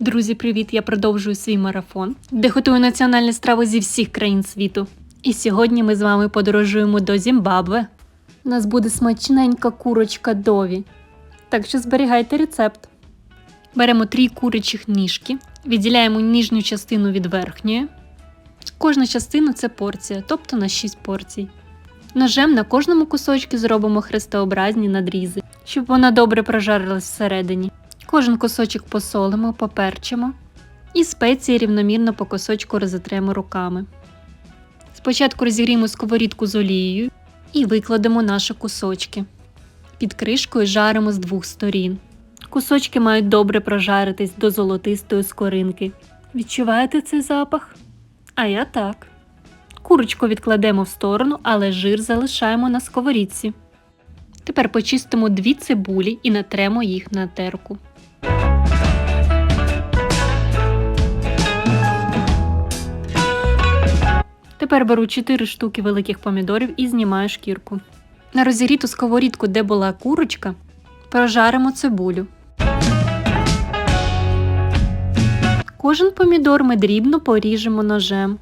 Друзі, привіт! Я продовжую свій марафон, де готую національні страви зі всіх країн світу. І сьогодні ми з вами подорожуємо до Зімбабве. У нас буде смачненька курочка дові. Так що зберігайте рецепт. Беремо три курячих ніжки, відділяємо нижню частину від верхньої. Кожна частина це порція, тобто на 6 порцій. Ножем на кожному кусочку зробимо хрестообразні надрізи, щоб вона добре прожарилась всередині. Кожен кусочок посолимо, поперчимо і спеції рівномірно по кусочку розітремо руками. Спочатку розігріємо сковорідку з олією і викладемо наші кусочки. Під кришкою жаримо з двох сторін. Кусочки мають добре прожаритись до золотистої скоринки. Відчуваєте цей запах? А я так. Курочку відкладемо в сторону, але жир залишаємо на сковорідці. Тепер почистимо дві цибулі і натремо їх на терку. Тепер беру 4 штуки великих помідорів і знімаю шкірку. На розігріту сковорідку, де була курочка, прожаримо цибулю. Кожен помідор ми дрібно поріжемо ножем.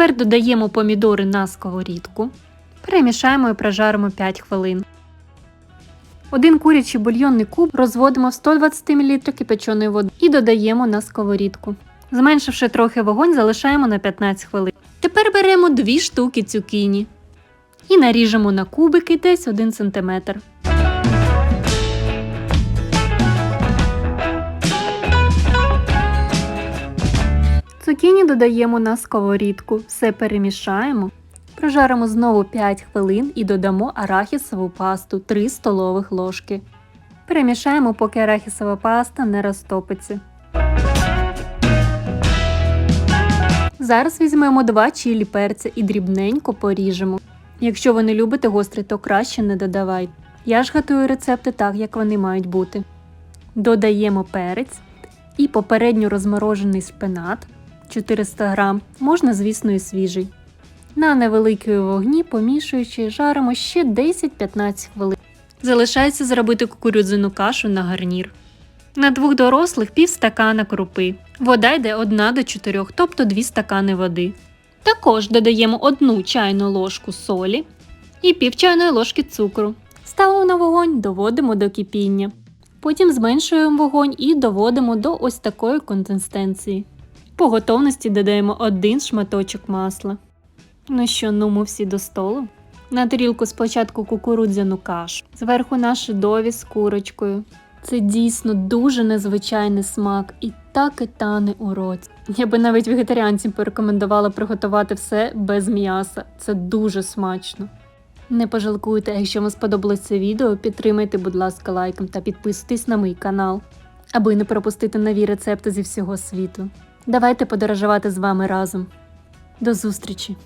Тепер додаємо помідори на сковорідку. Перемішаємо і прожаримо 5 хвилин. Один курячий бульйонний куб розводимо в 120 мл кипяченої води і додаємо на сковорідку. Зменшивши трохи вогонь, залишаємо на 15 хвилин. Тепер беремо 2 штуки цукіні і наріжемо на кубики десь 1 см. Цукіні додаємо на сковорідку, все перемішаємо. Прожаримо знову 5 хвилин і додамо арахісову пасту 3 столових ложки. Перемішаємо, поки арахісова паста не розтопиться. Зараз візьмемо 2 чилі перця і дрібненько поріжемо. Якщо ви не любите гострий, то краще не додавайте. Я ж готую рецепти так, як вони мають бути. Додаємо перець і попередньо розморожений шпинат 400 г, можна, звісно, і свіжий. На невеликому вогні, помішуючи, жаримо ще 10-15 хвилин. Залишається зробити кукурудзяну кашу на гарнір. На двох дорослих пів стакана крупи. Вода йде 1 до 4, тобто 2 стакани води. Також додаємо 1 чайну ложку солі і пів чайної ложки цукру. Ставимо на вогонь, доводимо до кипіння. Потім зменшуємо вогонь і доводимо до ось такої консистенції. По готовності додаємо один шматочок масла. Ну що, ну ми всі до столу. На тарілку спочатку кукурудзяну кашу, зверху наші дові з курочкою. Це дійсно дуже незвичайний смак і так і тане у роті. Я би навіть вегетаріанцям порекомендувала приготувати все без м'яса. Це дуже смачно. Не пожалкуйте, якщо вам сподобалось це відео, підтримайте, будь ласка, лайком та підписуйтесь на мій канал, аби не пропустити нові рецепти зі всього світу. Давайте подорожувати з вами разом. До зустрічі!